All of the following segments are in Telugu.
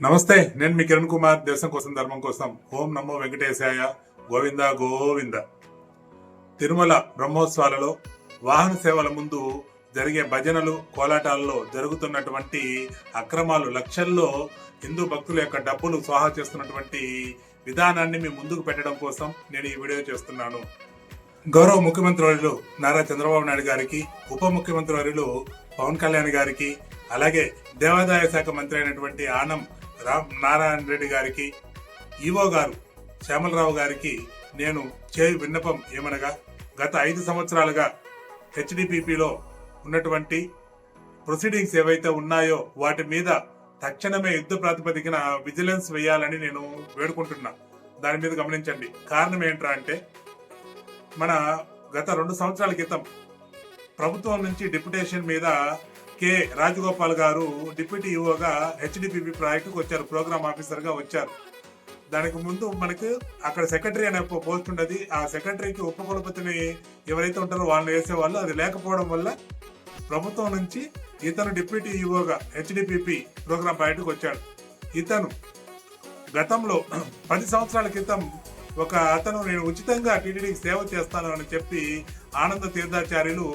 నమస్తే నేను మీ కిరణ్ కుమార్ దేశం కోసం ధర్మం కోసం. ఓం నమో వెంకటేశాయ గోవింద గోవింద. తిరుమల బ్రహ్మోత్సవాలలో వాహన సేవల ముందు జరిగే భజనలు కోలాటాలలో జరుగుతున్నటువంటి అక్రమాలు లక్షల్లో హిందూ భక్తుల యొక్క డబ్బులు స్వాహా చేస్తున్నటువంటి విధానాన్ని మీ ముందుకు పెట్టడం కోసం నేను ఈ వీడియో చేస్తున్నాను. గౌరవ ముఖ్యమంత్రి వర్యులు నారా చంద్రబాబు నాయుడు గారికి ఉప ముఖ్యమంత్రి వర్యులు పవన్ కళ్యాణ్ గారికి అలాగే దేవాదాయ శాఖ మంత్రి అయినటువంటి ఆనం రామ్ నారాయణ రెడ్డి గారికి ఈవో గారు శ్యామలరావు గారికి నేను చేయు విన్నపం ఏమనగా గత ఐదు సంవత్సరాలుగా హెచ్డిపిపిలో ఉన్నటువంటి ప్రొసీడింగ్స్ ఏవైతే ఉన్నాయో వాటి మీద తక్షణమే యుద్ధ ప్రాతిపదికన విజిలెన్స్ వేయాలని నేను వేడుకుంటున్నా. దాని మీద గమనించండి. కారణం ఏంట్రా అంటే మన గత రెండు సంవత్సరాల క్రితం ప్రభుత్వం నుంచి డిప్యుటేషన్ మీద కె రాజగోపాల్ గారు డిప్యూటీ ఈఓగా హెచ్డిపిపి ప్రాజెక్టుకు వచ్చారు ప్రోగ్రామ్ ఆఫీసర్గా వచ్చారు. దానికి ముందు మనకు అక్కడ సెక్రటరీ అనే పోస్ట్ ఉండేది. ఆ సెక్రటరీకి ఉప కులపతిని ఎవరైతే ఉంటారో వాళ్ళని వేసేవాళ్ళు. అది లేకపోవడం వల్ల ప్రభుత్వం నుంచి ఇతను డిప్యూటీ ఈఓగా హెచ్డిపిపి ప్రోగ్రామ్ బయటకు వచ్చాడు. ఇతను గతంలో పది సంవత్సరాల క్రితం ఒక అతను నేను ఉచితంగా టీటీడీకి సేవ చేస్తాను అని చెప్పి ఆనంద తీర్థాచార్యులు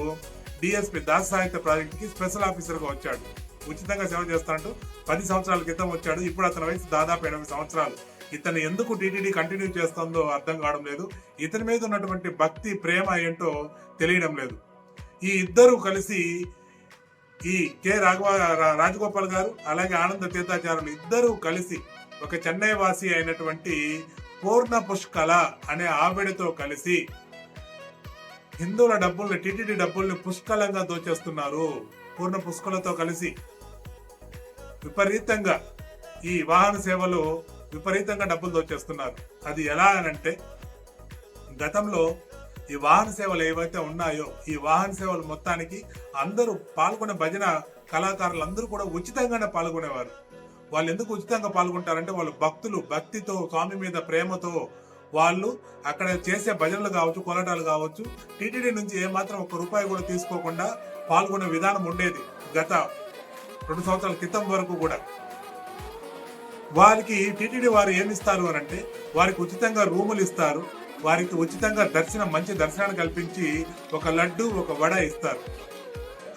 డిఎస్పీ దాస్ సాహిత్య ప్రాజెక్టుకి స్పెషల్ ఆఫీసర్గా వచ్చాడు. ఉచితంగా సేవ చేస్తాడు పది సంవత్సరాల క్రితం వచ్చాడు. ఇప్పుడు అతని వయసు దాదాపు ఎనభై సంవత్సరాలు. ఇతను ఎందుకు టీటీడీ కంటిన్యూ చేస్తుందో అర్థం కావడం లేదు. ఇతని మీద ఉన్నటువంటి భక్తి ప్రేమ ఏంటో తెలియడం లేదు. ఈ ఇద్దరు కలిసి ఈ కె. రాఘవ రా- రాజగోపాల్ గారు అలాగే ఆనంద తీర్థాచార్యులు ఇద్దరు కలిసి ఒక చెన్నై వాసి అయినటువంటి పూర్ణ పుష్కల అనే ఆవిడతో కలిసి హిందువుల డబ్బుల్ని టీటీడీ డబ్బుల్ని పుష్కలంగా దోచేస్తున్నారు. పూర్ణ పుష్కలతో కలిసి. విపరీతంగా ఈ వాహన సేవలు విపరీతంగా డబ్బులు దోచేస్తున్నారు. అది ఎలా అనంటే గతంలో ఈ వాహన సేవలు ఏవైతే ఉన్నాయో ఈ వాహన సేవలు మొత్తానికి అందరూ పాల్గొనే భజన కళాకారులు అందరూ కూడా ఉచితంగానే పాల్గొనేవారు. వాళ్ళు ఎందుకు ఉచితంగా పాల్గొంటారంటే వాళ్ళు భక్తులు భక్తితో స్వామి మీద ప్రేమతో వాళ్ళు అక్కడ చేసే భజనలు కావచ్చు కోలాటాలు కావచ్చు టీటీడీ నుంచి ఏమాత్రం ఒక రూపాయి కూడా తీసుకోకుండా పాల్గొనే విధానం ఉండేది గత రెండు సంవత్సరాల క్రితం వరకు కూడా. వారికి టీటీడీ వారు ఏమి ఇస్తారు అని అంటే వారికి ఉచితంగా రూములు ఇస్తారు వారికి ఉచితంగా దర్శనం మంచి దర్శనాన్ని కల్పించి ఒక లడ్డు ఒక వడ ఇస్తారు.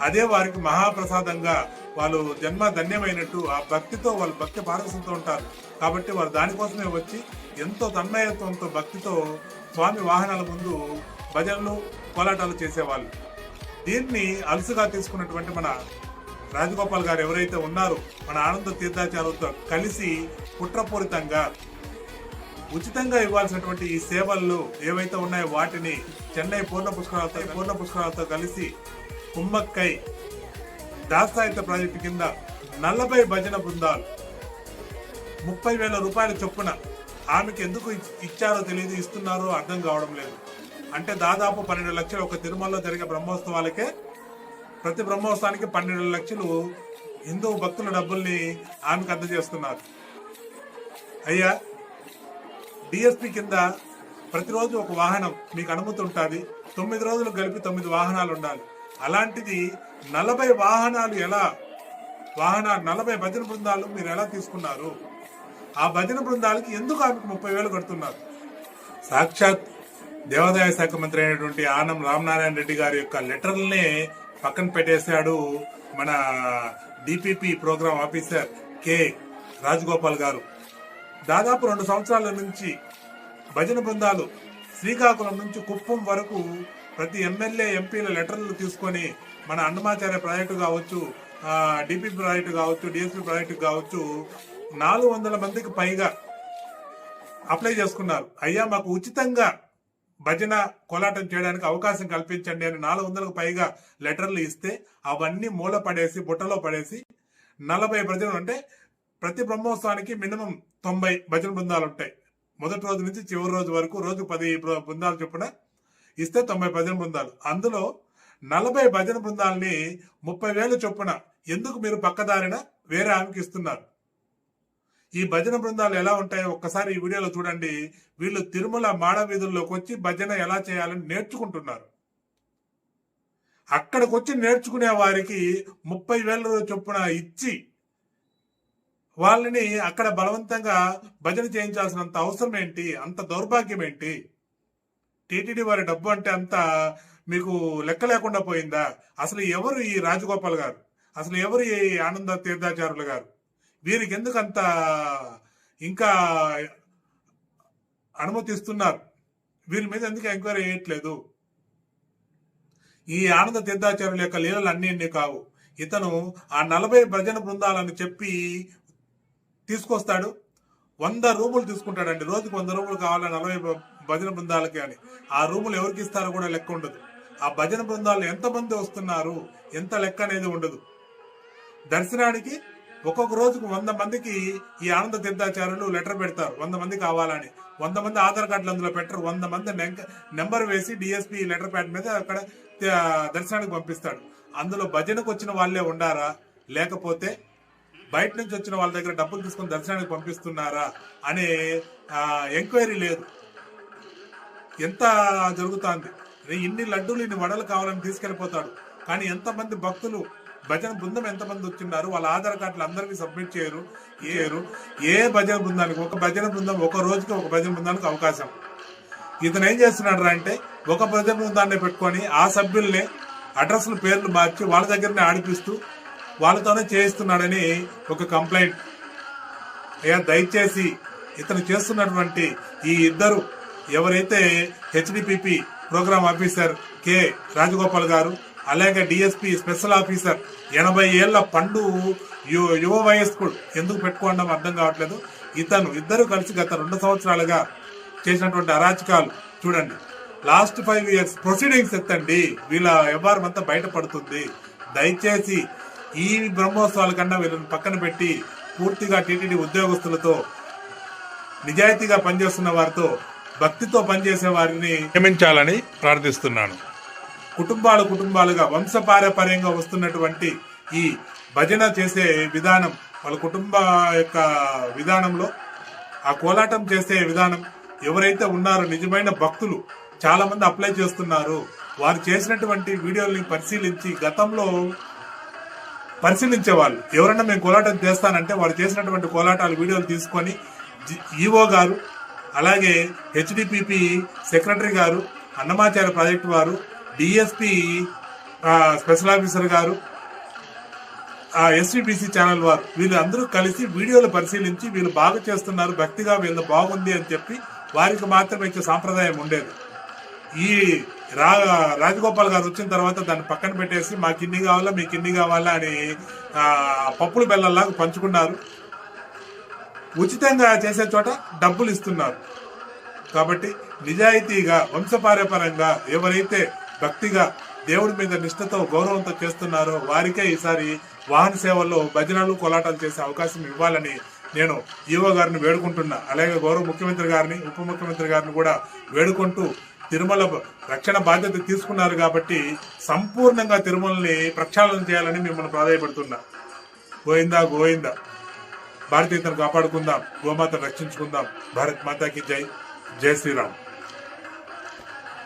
అదే వారికి మహాప్రసాదంగా వాళ్ళు జన్మ ధన్యమైనట్టు ఆ భక్తితో వాళ్ళు భక్తి పారవశంతో ఉంటారు. కాబట్టి వారు దానికోసమే వచ్చి ఎంతో తన్మయత్వంతో భక్తితో స్వామి వాహనాల ముందు భజనలు కోలాటాలు చేసేవాళ్ళు. దీన్ని అలసుగా తీసుకున్నటువంటి మన రాజగోపాల్ గారు ఎవరైతే ఉన్నారో మన ఆనంద తీర్థాచార్యులతో కలిసి కుట్రపూరితంగా ఉచితంగా ఇవ్వాల్సినటువంటి ఈ సేవల్లో ఏవైతే ఉన్నాయో వాటిని చెన్నై పూర్ణ పుష్కరాలతో పూర్ణ పుష్కరాలతో కలిసి కుమ్మక్కై దాసాహిత్య ప్రాజెక్టు కింద నలభై భజన బృందాలు. ముప్పై వేల రూపాయల చొప్పున ఆమెకి ఎందుకు ఇచ్- ఇచ్చారో తెలియదు ఇస్తున్నారో అర్థం కావడం లేదు. అంటే దాదాపు పన్నెండు లక్షలు ఒక తిరుమలలో జరిగే బ్రహ్మోత్సవాలకే ప్రతి బ్రహ్మోత్సవానికి పన్నెండు లక్షలు హిందూ భక్తుల డబ్బుల్ని ఆమెకు అందజేస్తున్నారు. అయ్యా డిఎస్పి కింద ప్రతిరోజు ఒక వాహనం మీకు అనుమతి ఉంటుంది. తొమ్మిది రోజులు కలిపి తొమ్మిది వాహనాలు ఉండాలి అలాంటిది నలభై వాహనాలు ఎలా వాహన నలభై భజన బృందాలు మీరు ఎలా తీసుకున్నారు? ఆ భజన బృందాలకి ఎందుకు ఆమెకు ముప్పై వేలు కడుతున్నారు? సాక్షాత్ దేవాదాయ శాఖ మంత్రి అయినటువంటి ఆనం రామనారాయణ రెడ్డి గారి యొక్క లెటర్లనే పక్కన పెట్టేశాడు మన DPP program officer K Rajagopal గారు. దాదాపు రెండు సంవత్సరాల నుంచి భజన బృందాలు శ్రీకాకుళం నుంచి కుప్పం వరకు ప్రతి ఎమ్మెల్యే ఎంపీల లెటర్లు తీసుకొని మన అన్నమాచార్య ప్రాజెక్టు కావచ్చు డిపి ప్రాజెక్టు కావచ్చు డిఎస్పీ ప్రాజెక్టు కావచ్చు నాలుగు వందల మందికి పైగా అప్లై చేసుకున్నారు. అయ్యా మాకు ఉచితంగా భజన కోలాటం చేయడానికి అవకాశం కల్పించండి అని నాలుగు వందలకు పైగా లెటర్లు ఇస్తే అవన్నీ మూల పడేసి బుట్టలో పడేసి నలభై భజనలు అంటే ప్రతి బ్రహ్మోత్సవానికి మినిమం తొంభై భజన బృందాలు ఉంటాయి. మొదటి రోజు నుంచి చివరి రోజు వరకు రోజు పది బృందాలు చొప్పున ఇస్తే తొంభై భజన బృందాలు. అందులో నలభై భజన బృందాలని ముప్పై వేలు చొప్పున ఎందుకు మీరు పక్కదారిన? వేరే ఆమెకి ఇస్తున్నారు. ఈ భజన బృందాలు ఎలా ఉంటాయో ఒక్కసారి ఈ వీడియోలో చూడండి. వీళ్ళు తిరుమల మాడ వీధుల్లోకి వచ్చి భజన ఎలా చేయాలని నేర్చుకుంటున్నారు. అక్కడికి వచ్చి నేర్చుకునే వారికి ముప్పై వేల చొప్పున ఇచ్చి వాళ్ళని అక్కడ బలవంతంగా భజన చేయించాల్సినంత అవసరం ఏంటి అంత దౌర్భాగ్యం ఏంటి టీటీడీ వారి డబ్బు అంటే అంతా మీకు లెక్క లేకుండా పోయిందా? అసలు ఎవరు ఈ రాజగోపాల్ గారు? అసలు ఎవరు ఈ ఆనంద తీర్థాచారులు గారు? వీరికి ఎందుకు అంత ఇంకా అనుమతిస్తున్నారు వీరి మీద ఎందుకు ఎంక్వైరీ చేయట్లేదు? ఈ ఆనంద తీర్థాచార్యుల యొక్క లీలలు అన్ని అన్ని కావు. ఇతను ఆ నలభై భజన బృందాలను చెప్పి తీసుకొస్తాడు. వంద రూములు తీసుకుంటాడండి. రోజుకు వంద రూములు కావాలి? నలభై భజన బృందాలకి అని. ఆ రూములు ఎవరికి ఇస్తారో కూడా లెక్క ఉండదు. ఆ భజన బృందాలు ఎంతమంది వస్తున్నారు ఎంత లెక్క అనేది ఉండదు. దర్శనానికి ఒక్కొక్క రోజుకు వంద మందికి ఈ ఆనంద తీర్థాచార్యులు లెటర్ పెడతారు. వంద మంది కావాలని. వంద మంది ఆధార్ కార్డులు అందులో పెట్టరు. వంద మంది నెంక- నెంబర్ వేసి డిఎస్పి లెటర్ ప్యాడ్ మీద అక్కడ దర్శనానికి పంపిస్తాడు. అందులో భజనకు వచ్చిన వాళ్ళే ఉండారా? లేకపోతే బయట నుంచి వచ్చిన వాళ్ళ దగ్గర డబ్బులు తీసుకొని దర్శనానికి పంపిస్తున్నారా? అనే ఎంక్వైరీ లేదు. ఎంత జరుగుతోంది? రే, ఇన్ని లడ్డూలు ఇన్ని వడలు కావాలని తీసుకెళ్ళిపోతాడు. కానీ ఎంతమంది భక్తులు భజన బృందం ఎంతమంది వచ్చిన్నారు వాళ్ళ ఆధార్ కార్డులు అందరికీ సబ్మిట్ చేయరు చేయరు ఏ భజన బృందానికి ఒక భజన బృందం ఒక రోజుకి ఒక భజన బృందానికి అవకాశం. ఇతను ఏం చేస్తున్నాడు అంటే ఒక భజన బృందాన్ని పెట్టుకొని ఆ సభ్యుల్ని అడ్రస్ల పేర్లు మార్చి వాళ్ళ దగ్గరనే ఆడిపిస్తూ వాళ్ళతోనే చేయిస్తున్నాడని ఒక కంప్లైంట్. అయ్యా దయచేసి ఇతను చేస్తున్నటువంటి ఈ ఇద్దరు ఎవరైతే HDPP program officer K Rajagopal గారు అలాగే డిఎస్పి స్పెషల్ ఆఫీసర్ ఎనభై ఏళ్ళ పండు యువ యువ వయస్కుడు ఎందుకు పెట్టుకోవడం అర్థం కావట్లేదు. ఇతను ఇద్దరు కలిసి గత రెండు సంవత్సరాలుగా చేసినటువంటి అరాచకాలు చూడండి. లాస్ట్ ఫైవ్ ఇయర్స్ ప్రొసీడింగ్స్ ఎత్తండి. వీళ్ళ వ్యవహారం అంతా బయటపడుతుంది. దయచేసి ఈ బ్రహ్మోత్సవాల కన్నా వీళ్ళని పక్కన పెట్టి పూర్తిగా టీటీడీ ఉద్యోగస్తులతో నిజాయితీగా పనిచేస్తున్న వారితో భక్తితో పనిచేసే వారిని నియమించాలని ప్రార్థిస్తున్నాను. కుటుంబాలు కుటుంబాలుగా వంశపారపర్యంగా వస్తున్నటువంటి ఈ భజన చేసే విధానం వాళ్ళ కుటుంబ యొక్క విధానంలో ఆ కోలాటం చేసే విధానం ఎవరైతే ఉన్నారో నిజమైన భక్తులు చాలా మంది అప్లై చేస్తున్నారు. వారు చేసినటువంటి వీడియోల్ని పరిశీలించి గతంలో పరిశీలించేవాళ్ళు ఎవరన్నా మేము కోలాటం చేస్తానంటే వారు చేసినటువంటి కోలాటాలు వీడియోలు తీసుకొని ఈఓ గారు అలాగే హెచ్డిపిపి సెక్రటరీ గారు అన్నమాచార్య ప్రాజెక్టు వారు డిఎస్పి స్పెషల్ ఆఫీసర్ గారు ఆ ఎస్విబిసి ఛానల్ వారు వీళ్ళందరూ కలిసి వీడియోలు పరిశీలించి వీళ్ళు బాగా చేస్తున్నారు భక్తిగా వీళ్ళు బాగుంది అని చెప్పి వారికి మాత్రమే ఇచ్చే సాంప్రదాయం ఉండేది. ఈ రా రాజగోపాల్ గారు వచ్చిన తర్వాత దాన్ని పక్కన పెట్టేసి మాకు ఇన్ని కావాలా మీకు ఇన్ని కావాలా అని ఆ, పప్పులు బెల్లల్లాగా పంచుకున్నారు. ఉచితంగా చేసే చోట డబ్బులు ఇస్తున్నారు. కాబట్టి నిజాయితీగా వంశపారపరంగా ఎవరైతే భక్తిగా దేవుడి మీద నిష్ఠతో గౌరవంతో చేస్తున్నారో వారికే ఈసారి వాహన సేవల్లో భజనలు కోలాటాలు చేసే అవకాశం ఇవ్వాలని నేను ఈవో గారిని వేడుకుంటున్నా. అలాగే గౌరవ ముఖ్యమంత్రి గారిని ఉప ముఖ్యమంత్రి గారిని కూడా వేడుకుంటూ తిరుమల రక్షణ బాధ్యత తీసుకున్నారు కాబట్టి సంపూర్ణంగా తిరుమలని ప్రక్షాళన చేయాలని మిమ్మల్ని ప్రాధాయపడుతున్నా. గోయిందా గోయిందా భారతీయతను కాపాడుకుందాం గోమాతను రక్షించుకుందాం. భారత్ మాతాకి జై జై శ్రీరామ్.